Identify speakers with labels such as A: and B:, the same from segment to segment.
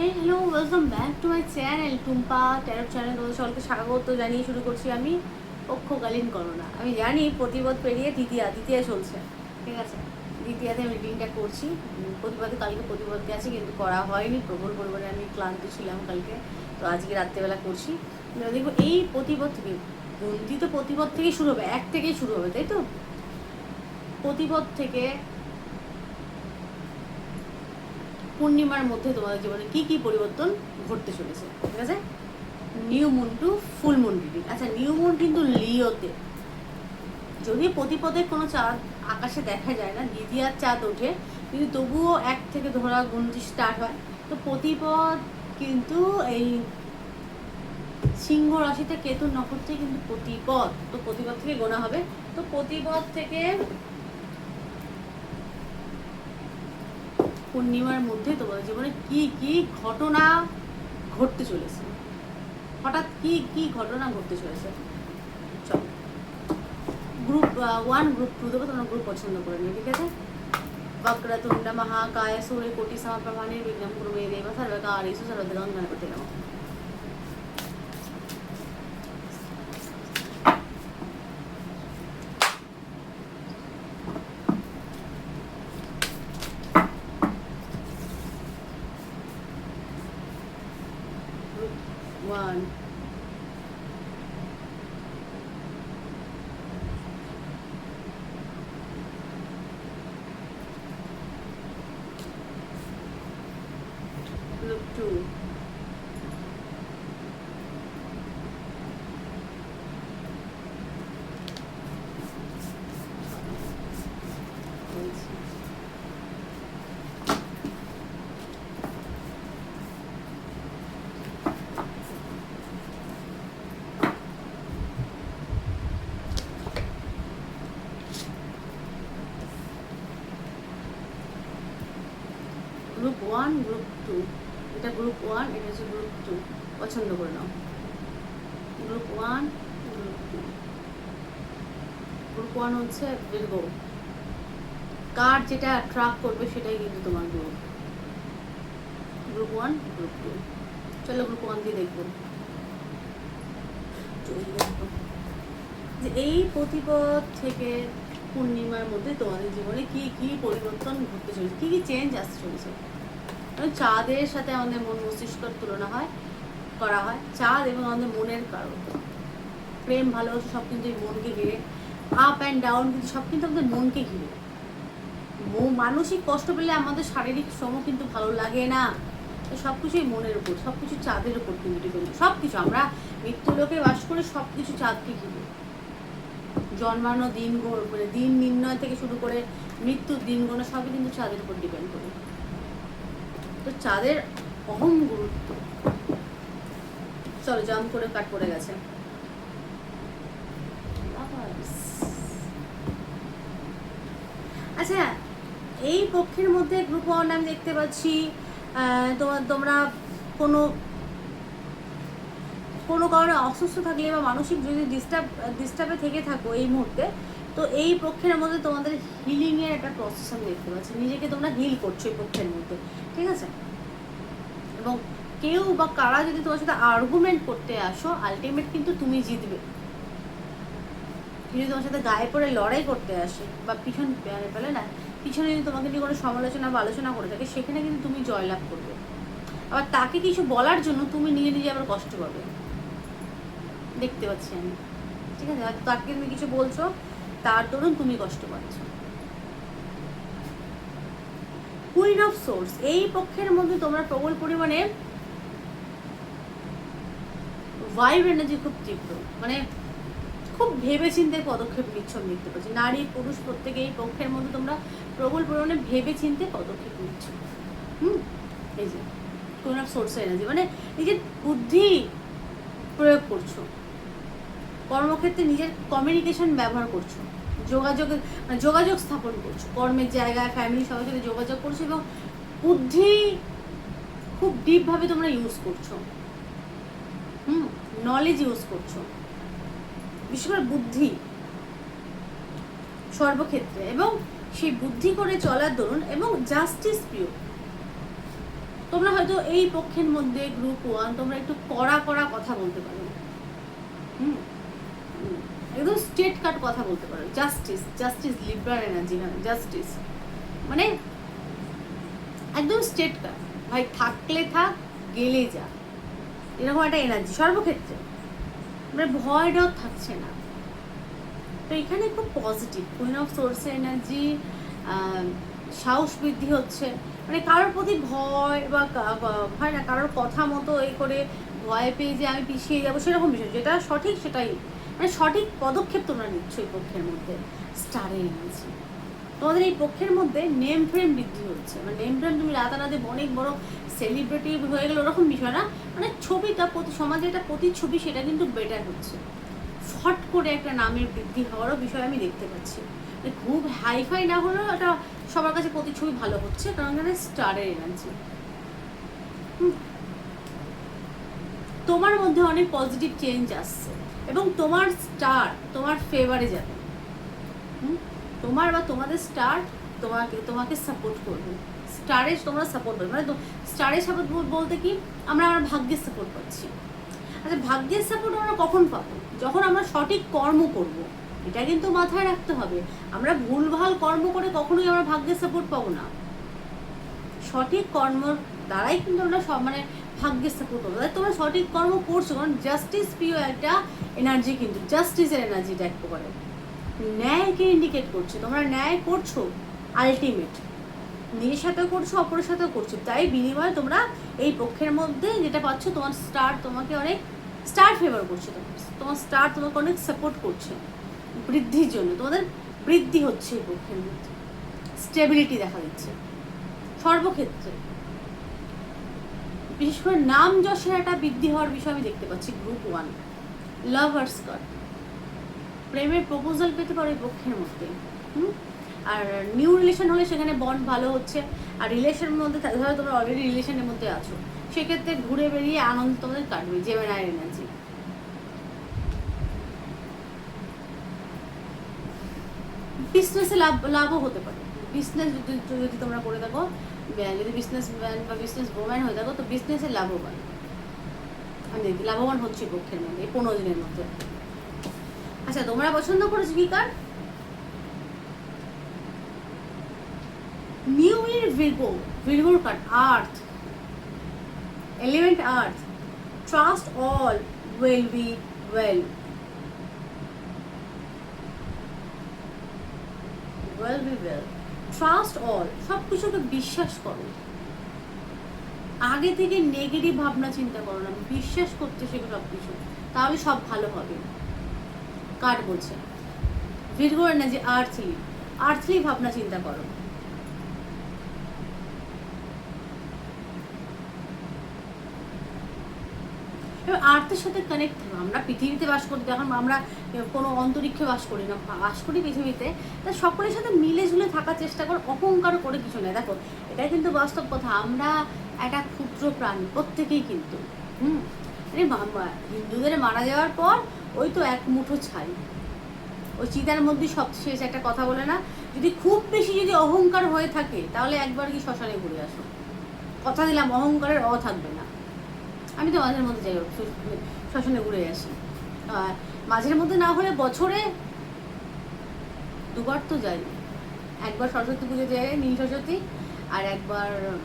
A: Hello welcome back to my channel Tumpa tarot channel তোমাদের সকলকে স্বাগত জানিয়ে শুরু করছি আমি পক্ষকালীন করোনা। আমি জানি প্রতিবাদ পেরিয়ে দ্বিতীয়া দ্বিতীয়া চলছে, ঠিক আছে? দ্বিতীয়াতে রিডিংটা করছি। প্রতিবাদে, কালকে প্রতিবাদকে আছে, কিন্তু করা হয়নি। প্রবল পরিমাণে আমি ক্লান্ত ছিলাম কালকে, তো আজকে রাত্রেবেলা করছি। দেখব, এই প্রতিবাদ থেকে গুনতি তো প্রতিবাদ থেকেই শুরু হবে, এক থেকেই শুরু হবে, তাই তো? প্রতিবাদ থেকে পূর্ণিমার মধ্যে তোমাদের জীবনে কি কি পরিবর্তন ঘটতে চলেছে, ঠিক আছে? New moon to full moon reading আচ্ছা নিউ মুন কিন্তু লিওতে যদি প্রতিপদে কোনো চাঁদ আকাশে দেখা যায় না, দ্বিতীয়ার চাঁদ ওঠে, কিন্তু তবুও এক থেকে ধরা গুনতি স্টার্ট হয়, তো প্রতিপদ কিন্তু এই সিংহ রাশিতে কেতুর নক্ষত্রে কিন্তু প্রতিপদ তো প্রতিপদ থেকে গোনা হবে। তো প্রতিপদ থেকে পূর্ণিমার মধ্যে তোমাদের জীবনে কি কি ঘটনা ঘটতে চলেছে? হঠাৎ কি কি ঘটনা ঘটতে চলেছে? গ্রুপ ওয়ান গ্রুপ টু দেবো, তোমরা গ্রুপ পছন্দ করে নিও, ঠিক আছে? వక్రతుండ మహాకాయ సూర్యకోటి సమప్రభాని విఘ్నం కురు మే దేవ సర్వకార్యేషు సర్వదా করতে যাব। ওয়ান গ্রুপ টু এটা গ্রুপ ওয়ান এটা হচ্ছে গ্রুপ টু পছন্দ করে নাও। Group one group two group one হচ্ছে বীরগো কার যেটা ট্রাক করবে সেটাই কিন্তু তোমার group group one group two চলো গ্রুপ ওয়ান দিয়ে দেখব। যে এই প্রতিপদ থেকে পূর্ণিমার মধ্যে তোমাদের জীবনে কি কি পরিবর্তন ঘটতে চলেছে? কি কি চেঞ্জ আসতে চলেছে? চাঁদের সাথে আমাদের মন মস্তিষ্কর তুলনা হয়, করা হয়। চাঁদ এবং আমাদের মনের কারণ। প্রেম, ভালোবাসা সব কিন্তু এই মনকে ঘিরে। আপ অ্যান্ড ডাউন কিন্তু সব কিন্তু আমাদের মনকে ঘিরে। মানসিক কষ্ট পেলে আমাদের শারীরিক শ্রম কিন্তু ভালো লাগে না। তো সব কিছুই মনের উপর, সব কিছু চাঁদের উপর কিন্তু ডিপেন্ড সব কিছু আমরা মৃত্যু লোকে বাস করে সব কিছু চাঁদকে ঘিরে। জন্মানো দিন মানে দিন নির্ণয় থেকে শুরু করে মৃত্যুর দিন গোনা সবই কিন্তু চাঁদের উপর ডিপেন্ড করে। তো চাঁদের অহম গুরুত্ব। চলো জাম্প করে কাট পড়ে গেছে। আচ্ছা এই পক্ষের মধ্যে গ্রুপ ওয়ান আমি দেখতে পাচ্ছি তোমার, তোমরা কোনো কোনো কারণে অসুস্থ থাকলে বা মানসিক যদি ডিস্টার্ব ডিস্টার্বে থেকে থাকো এই মুহূর্তে তো এই পক্ষের মধ্যে তোমাদের হিলিংয়ের একটা প্রসেস আমি দেখতে পাচ্ছি। নিজেকে তোমরা হিল করছ এই পক্ষের মধ্যে, ঠিক আছে? এবং কেউ বা কারা যদি তোমার সাথে আর্গুমেন্ট করতে আসো আলটিমেট কিন্তু তুমি জিতবে। যদি তোমার সাথে গায়ে পড়ে লড়াই করতে আসে বা পিছন পেলে না, পিছনে যদি তোমাকে নিয়ে কোনো সমালোচনা বা আলোচনা করে থাকে, সেখানে কিন্তু তুমি জয়লাভ করবে। আবার তাকে কিছু বলার জন্য তুমি নিজে নিজে আবার কষ্ট পাবে। দেখতে পাচ্ছি আমি। ঠিক আছে? হয়তো তাকে তুমি কিছু বলছো তার দরুন তুমি কষ্ট পাচ্ছ। কুইন অফ সোর্স এই পক্ষের মধ্যে তোমরা প্রবল পরিমাণে ভাইব এনার্জি খুব তীব্র। মানে খুব ভেবে চিন্তে পদক্ষেপ নিচ্ছ আমি দেখতে পাচ্ছি। নারী, পুরুষ প্রত্যেকে এই পক্ষের মধ্যে তোমরা প্রবল পরিমাণে ভেবে চিন্তে পদক্ষেপ নিচ্ছ। হুম? এই যে কোন অফ সোর্স এনার্জি মানে নিজের বুদ্ধি প্রয়োগ করছ। কর্মক্ষেত্রে নিজের কমিউনিকেশন ব্যবহার করছ যোগাযোগ যোগাযোগ স্থাপন করছ কর্মের জায়গায় ফ্যামিলি সবার সাথে যোগাযোগ করছ এবং বুদ্ধি খুব ডিপভাবে তোমরা ইউজ করছ। হুম নলেজ ইউজ করছ। বিশেষ করে বুদ্ধি। সর্বক্ষেত্রে এবং সেই বুদ্ধি করে চলার দরুন এবং জাস্টিস প্রিয় তোমরা হয়তো এই পক্ষের মধ্যে গ্রুপ ওয়ান তোমরা একটু কড়া কড়া কথা বলতে পারো। হুম, একদম স্ট্রেট কাট কথা বলতে পারো। জাস্টিস জাস্টিস লিবারাল এনার্জি না জাস্টিস মানে একদম স্ট্রেট কাট ভাই, থাকলে থাক গেলে যা। এরকম একটা এনার্জি সর্বক্ষেত্রে। মানে ভয়টাও থাকছে না। তো এখানে খুব পজিটিভ কুইন অফ সোর্সের এনার্জি সাহস বৃদ্ধি হচ্ছে। মানে কারোর প্রতি ভয় বা- হয় না, কারোর কথা মতো এই করে ভয় পেয়ে যে আমি পিছিয়ে যাব, সেরকম বিষয়। যেটা সঠিক, সেটাই। মানে সঠিক পদক্ষেপ তোমরা নিচ্ছ এই পক্ষের মধ্যে। স্টারের এনার্জি তোমাদের এই পক্ষের মধ্যে নেম ফ্রেম বৃদ্ধি হচ্ছে। মানে নেম ফ্রেম তুমি রাতারাতি অনেক বড় সেলিব্রিটি হয়ে গেলে ওরকম বিষয় না। মানে ছবিটা প্রতি সমাজে একটা প্রতিচ্ছবি, সেটা কিন্তু বেটার হচ্ছে। ফট করে একটা নামের বৃদ্ধি হওয়ারও বিষয় আমি দেখতে পাচ্ছি। মানে খুব হাইফাই না হলেও এটা সবার কাছে প্রতিচ্ছবি ভালো হচ্ছে, কারণ এখানে স্টারের এনার্জি তোমার মধ্যে অনেক পজিটিভ চেঞ্জ আসছে। এবং তোমার স্টার তোমার ফেভারে যাবে? তোমার বা তোমাদের স্টার তোমাকে তোমাকে সাপোর্ট করবে। স্টারে তোমরা সাপোর্ট করবে। মানে স্টারের সাপোর্ট বলতে কি, আমরা আমার ভাগ্যের সাপোর্ট পাচ্ছি। আচ্ছা ভাগ্যের সাপোর্ট আমরা কখন পাবো? যখন আমরা সঠিক কর্ম করব। এটা কিন্তু মাথায় রাখতে হবে। আমরা ভুলভাল কর্ম করে কখনোই আমরা ভাগ্যের সাপোর্ট পাবো না। সঠিক কর্মর দ্বারাই কিন্তু আমরা সব মানে ভাগ্যের সাপোর্ট তাই তোমরা সঠিক কর্ম করছ, কারণ জাস্টিস প্রিয় একটা এনার্জি কিন্তু জাস্টিসের এনার্জিটা এক করে ন্যায়কে ইন্ডিকেট করছে, তোমরা ন্যায় করছ আলটিমেট নিজের সাথেও করছ, অপরের সাথেও করছ, তাই বিনিময়ে তোমরা এই পক্ষের মধ্যে যেটা পাচ্ছ, তোমার স্টার তোমাকে অনেক স্টার ফেভার করছে, তোমার তোমার স্টার তোমাকে অনেক সাপোর্ট করছে বৃদ্ধির জন্য। তোমাদের বৃদ্ধি হচ্ছে এই পক্ষের মধ্যে। স্টেবিলিটি দেখা দিচ্ছে। সর্বক্ষেত্রে। বিশেষ করে নাম যশের একটা বৃদ্ধি হওয়ার বিষয় আমি দেখতে পাচ্ছি গ্রুপ ওয়ান লাভার্স কার্ড প্রেমের প্রপোজাল পেতে পারো পক্ষের মধ্যে। আর নিউ রিলেশন হলে সেখানে বন্ড ভালো হচ্ছে। আর রিলেশনের মধ্যে ধরো তোমরা অলরেডি রিলেশনের মধ্যে আছো। সেক্ষেত্রে ঘুরে বেরিয়ে আনন্দ তোমাদের কাটবে জেমেনার এনার্জি বিজনেসে লাভ, লাভও হতে পারে। বিজনেস যদি তোমরা করে থাকো যদি বিজনেস ম্যান বা বিজনেস ওম্যান হয়ে থাকো, তো বিজনেসে লাভবান। আমি দেখি লাভবান হচ্ছে পক্ষের মধ্যে, এই পনেরো দিনের মধ্যে। আচ্ছা তোমরা পছন্দ করেছ কি কার? New year Virgo ভিরগোর card earth element earth trust all will be well well be well trust all সব কিছুকে বিশ্বাস করো। আগে থেকে নেগেটিভ ভাবনা চিন্তা করো না, বিশ্বাস করতে শেখো সব কিছু তাহলে সব ভালো হবে। কার বলছে? ভিড় করে না যে আর্থলি আর্থলি ভাবনা চিন্তা করো এবার আর্থের সাথে কানেক্ট আমরা পৃথিবীতে বাস করি এখন আমরা কোনো অন্তরিক্ষে বাস করি না। বাস করি পৃথিবীতে। তা সকলের সাথে মিলে ঝুলে থাকার চেষ্টা কর অহংকার করে কিছু নেই। দেখো, এটাই কিন্তু বাস্তব কথা। আমরা একটা ক্ষুদ্র প্রাণী, প্রত্যেকেই কিন্তু। হুম? হিন্দুদের মারা যাওয়ার পর ওই তো এক মুঠো ছাই। ওই চিতার মধ্যে সব শেষ একটা কথা বলে না, যদি খুব বেশি যদি অহংকার হয়ে থাকে, তাহলে একবার কি শ্মশানে ঘুরে আসো। কথা দিলাম, অহংকারের অ থাকবে না। আমি তো মাঝের মধ্যে যাই শ্মশানে ঘুরে আসি। আর মাঝের মধ্যে না হলে বছরে দুবার তো যাই। একবার সরস্বতী পুজো যাই নীল সরস্বতী, আর একবার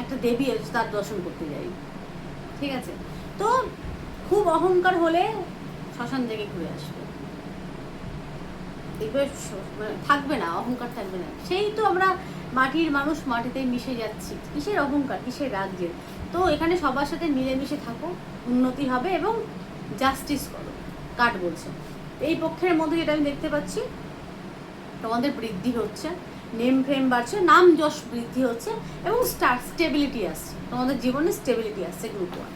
A: একটা দেবী তার দর্শন করতে যাই। ঠিক আছে? তো খুব অহংকার হলে শ্মশান থেকে ঘুরে আসবে। স- মানে থাকবে না, অহংকার থাকবে না। সেই তো আমরা মাটির মানুষ মাটিতে মিশে যাচ্ছি। কিসের অহংকার? কিসের রাজ্যের? তো এখানে সবার সাথে মিলেমিশে থাকো, উন্নতি হবে এবং জাস্টিস করো। কাট বলছে। এই পক্ষের মধ্যে যেটা আমি দেখতে পাচ্ছি, তোমাদের বৃদ্ধি হচ্ছে নেম ফ্রেম বাড়ছে, নাম যশ বৃদ্ধি হচ্ছে এবং স্টার স্টেবিলিটি আসছে। তোমাদের জীবনে স্টেবিলিটি আসছে গ্রুপ ওয়ান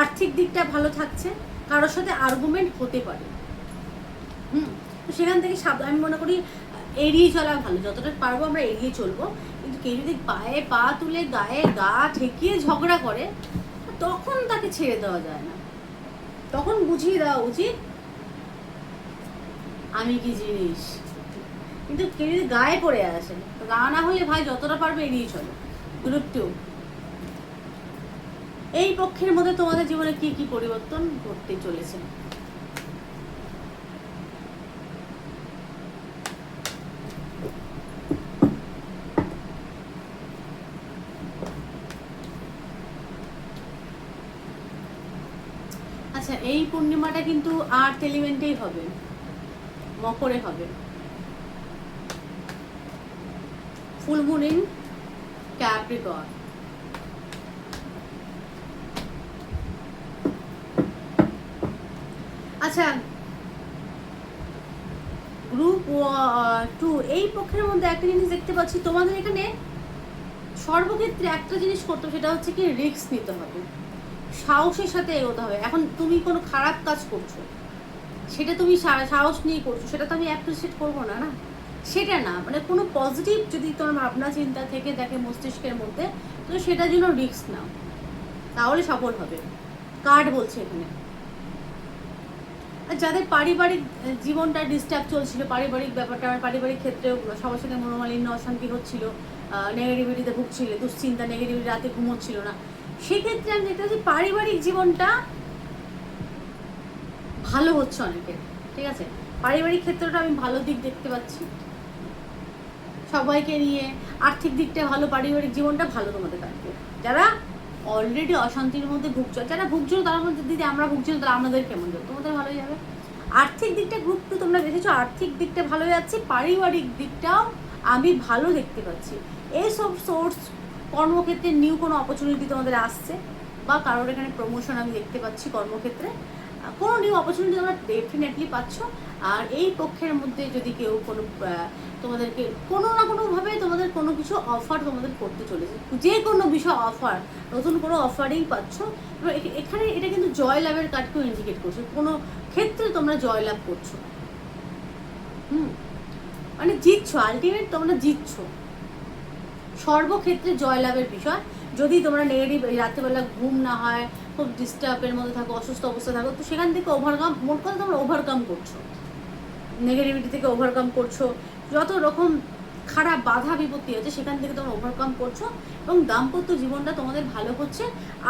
A: আর্থিক দিকটা ভালো থাকছে, কারোর সাথে আর্গুমেন্ট হতে পারে। হুম? তো সেখান থেকে আমি মনে করি এড়িয়ে চলা ভালো, যতটা পারব আমরা এড়িয়ে চলবো। কিন্তু কেউ যদি পায়ে পা তুলে গায়ে গা ঠেকিয়ে ঝগড়া করে, তখন তাকে ছেড়ে দেওয়া যায় না। তখন বুঝিয়ে দেওয়া উচিত, আমি কি জিনিস? কিন্তু কেউ যদি গায়ে পড়ে আসে, গা না হলে ভাই যতটা পারবে এড়িয়ে চলো। Group two. এই পক্ষের মধ্যে তোমাদের জীবনে কি কি পরিবর্তন ঘটতে চলেছে? আচ্ছা এই পূর্ণিমাটা কিন্তু আর্থ এলিমেন্টেই হবে, মকরে হবে। ফুল মুন ইন ক্যাপ্রিকন আচ্ছা গ্রুপ টু, এই পক্ষের মধ্যে একটা জিনিস দেখতে পাচ্ছি, তোমাদের এখানে সর্বক্ষেত্রে একটা জিনিস করতো সেটা হচ্ছে কি রিস্ক নিতে হবে। সাহসের সাথে এগোতে হবে। এখন তুমি কোনো খারাপ কাজ করছ, সেটা তুমি সাহস নিয়ে করছ, সেটা তো আমি অ্যাপ্রিসিয়েট করব না না? সেটা না মানে কোনো পজিটিভ যদি তোমার ভাবনা, চিন্তা থেকে দেখে মস্তিষ্কের মধ্যে, তো সেটার জন্য রিস্ক নাও। তাহলে সফল হবে। কার্ড বলছে এখানে। আর যাদের পারিবারিক জীবনটা ডিস্টার্ব চলছিল, পারিবারিক ব্যাপারটা, পারিবারিক ক্ষেত্রেও সবার সাথে মনোমালিন্য, অশান্তি হচ্ছিল নেগেটিভিটিতে ভুগছিল, দুশ্চিন্তা নেগেটিভিটি রাতে ঘুমোচ্ছিল না সেক্ষেত্রে আমি দেখতে পাচ্ছি পারিবারিক জীবনটা ভালো হচ্ছে অনেকের, ঠিক আছে? পারিবারিক ক্ষেত্রটা আমি ভালো দিক দেখতে পাচ্ছি। সবাইকে নিয়ে আর্থিক দিকটা ভালো, পারিবারিক জীবনটা ভালো তোমাদের কাটবে যারা অলরেডি অশান্তির মধ্যে ভুগছো, যারা ভুগছো তার মধ্যে দিদি, আমরা ভুগছি তাহলে আমাদের কেমন যাবে? তোমাদের ভালোই যাবে। আর্থিক দিকটা গ্রুপ টু তোমরা দেখেছ, আর্থিক দিকটা ভালো যাচ্ছে পারিবারিক দিকটাও আমি ভালো দেখতে পাচ্ছি। এইসব সোর্স কর্মক্ষেত্রে নিউ কোনো অপরচুনিটি তোমাদের আসছে? বা কারোর এখানে প্রমোশন আমি দেখতে পাচ্ছি কর্মক্ষেত্রে। কোনো নিউ অপরচুনিটি তোমরা ডেফিনেটলি পাচ্ছ। আর এই পক্ষের মধ্যে যদি কেউ কোনো তোমাদেরকে কোনো না কোনোভাবে তোমাদের কোনো কিছু অফার তোমাদের করতে চলেছে। যে কোনো বিষয় অফার নতুন কোনো অফারেই পাচ্ছ। এখানে এটা কিন্তু জয় লাভের কার্ডকেও ইন্ডিকেট করছে। কোনো ক্ষেত্রে তোমরা জয় লাভ করছ হুম? মানে জিতছো আলটিমেট তোমরা জিতছো। সর্বক্ষেত্রে জয়লাভের বিষয়। যদি তোমরা নেগেটিভ রাত্রেবেলা ঘুম না হয়, খুব ডিস্টার্বের মধ্যে থাকো, অসুস্থ অবস্থা থাকো, তো সেখান থেকে ওভারকাম মোট কথা তোমরা ওভারকাম করছ। নেগেটিভিটি থেকে ওভারকাম করছ। যত রকম খারাপ বাধা বিপত্তি আছে, সেখান থেকে তোমরা ওভারকাম করছ এবং দাম্পত্য জীবনটা তোমাদের ভালো হচ্ছে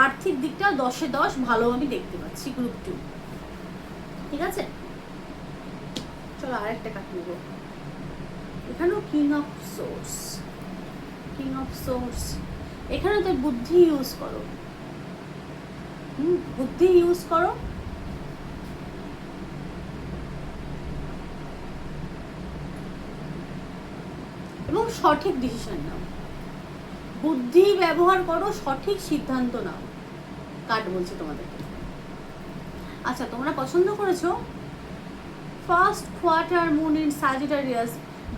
A: আর্থিক দিকটা দশে দশ ভালো আমি দেখতে পাচ্ছি গ্রুপ টু ঠিক আছে? চলো আরেকটা কাট এখানেও king of source king of source এখানে তো বুদ্ধি ইউজ করো। বুদ্ধি ইউজ করো। এবং সঠিক ডিসিশন নাও। বুদ্ধি ব্যবহার করো, সঠিক সিদ্ধান্ত নাও। কাট বলছে তোমাদেরকে। আচ্ছা তোমরা পছন্দ করেছ? First quarter moon in Sagittarius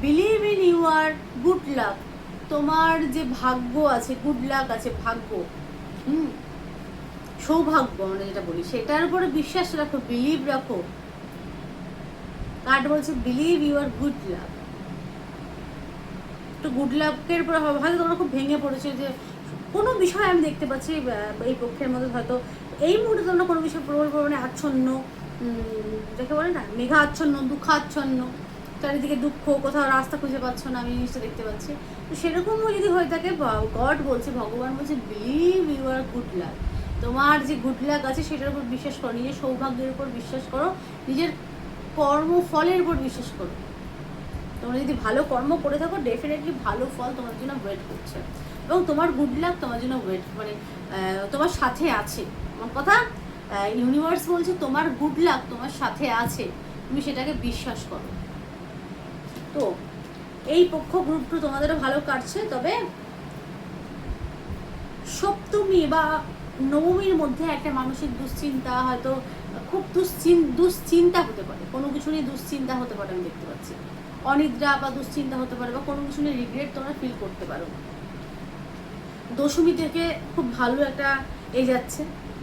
A: believe in your good luck তোমার যে ভাগ্য আছে গুড লাক আছে, ভাগ্য, হুম? সৌভাগ্য আমরা যেটা বলি, সেটার উপরে বিশ্বাস রাখো বিলিভ রাখো। কার্ড বলছে believe you R good luck তো গুড লাকের উপরে হয়তো তোমরা খুব ভেঙে পড়েছে যে কোনো বিষয় আমি দেখতে পাচ্ছি এই পক্ষের মধ্যে হয়তো এই মুহূর্তে তোমরা কোনো বিষয় প্রবল পরিমাণে আচ্ছন্ন যাকে বলে না মেঘা আচ্ছন্ন দুঃখাচ্ছন্ন। চারিদিকে দুঃখ, কোথাও রাস্তা খুঁজে পাচ্ছ না, আমি জিনিসটা দেখতে পাচ্ছি। তো সেরকমও যদি হয়ে থাকে গড বলছে, ভগবান বলছে believe you R good luck তোমার যে গুড লাক আছে, সেটার উপর বিশ্বাস করো, নিজের সৌভাগ্যের উপর বিশ্বাস করো, নিজের কর্মফলের উপর বিশ্বাস করো। তোমরা যদি ভালো কর্ম করে থাকো ডেফিনেটলি ভালো ফল তোমার জন্য ওয়েট করছে। এবং তোমার গুড লাক তোমার জন্য ওয়েট মানে তোমার সাথে আছে। আমার কথা ইউনিভার্স বলছে, তোমার গুড লাক তোমার সাথে আছে। তুমি সেটাকে বিশ্বাস করো। তো এই পক্ষ গ্রুপ টু তোমাদেরও ভালো কাটছে, তবে সপ্তমী বা নবমীর মধ্যে একটা মানসিক দুশ্চিন্তা হয়তো খুব দুশ্চিন, দুশ্চিন্তা হতে পারে। কোনো কিছু নিয়ে দুশ্চিন্তা হতে পারে, আমি দেখতে পাচ্ছি। অনিদ্রা বা দুশ্চিন্তা হতে পারে বা কোনো কিছু নিয়ে রিগ্রেট তোমরা ফিল করতে পারো। দশমী থেকে খুব ভালো একটা এ যাচ্ছে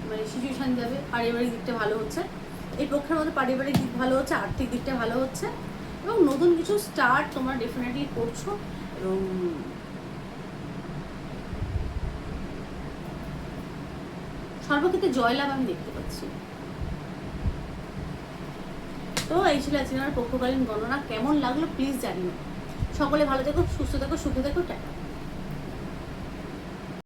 A: মানে সিচুয়েশন যাবে, পারিবারিক দিকটা ভালো হচ্ছে। এই পক্ষের মধ্যে পারিবারিক দিক ভালো হচ্ছে, আর্থিক দিকটা ভালো হচ্ছে। এবং নতুন কিছু স্টার্ট তোমরা ডেফিনেটলি করছ এবং সর্বক্ষেত্রে জয়লাভ আমি দেখতে পাচ্ছি। তো এই ছিল আজকে আমার পক্ষকালীন গণনা। কেমন লাগল? প্লিজ জানিও। সকলে ভালো থেকো, সুস্থ থেকো, সুখে থেকো, টাটা।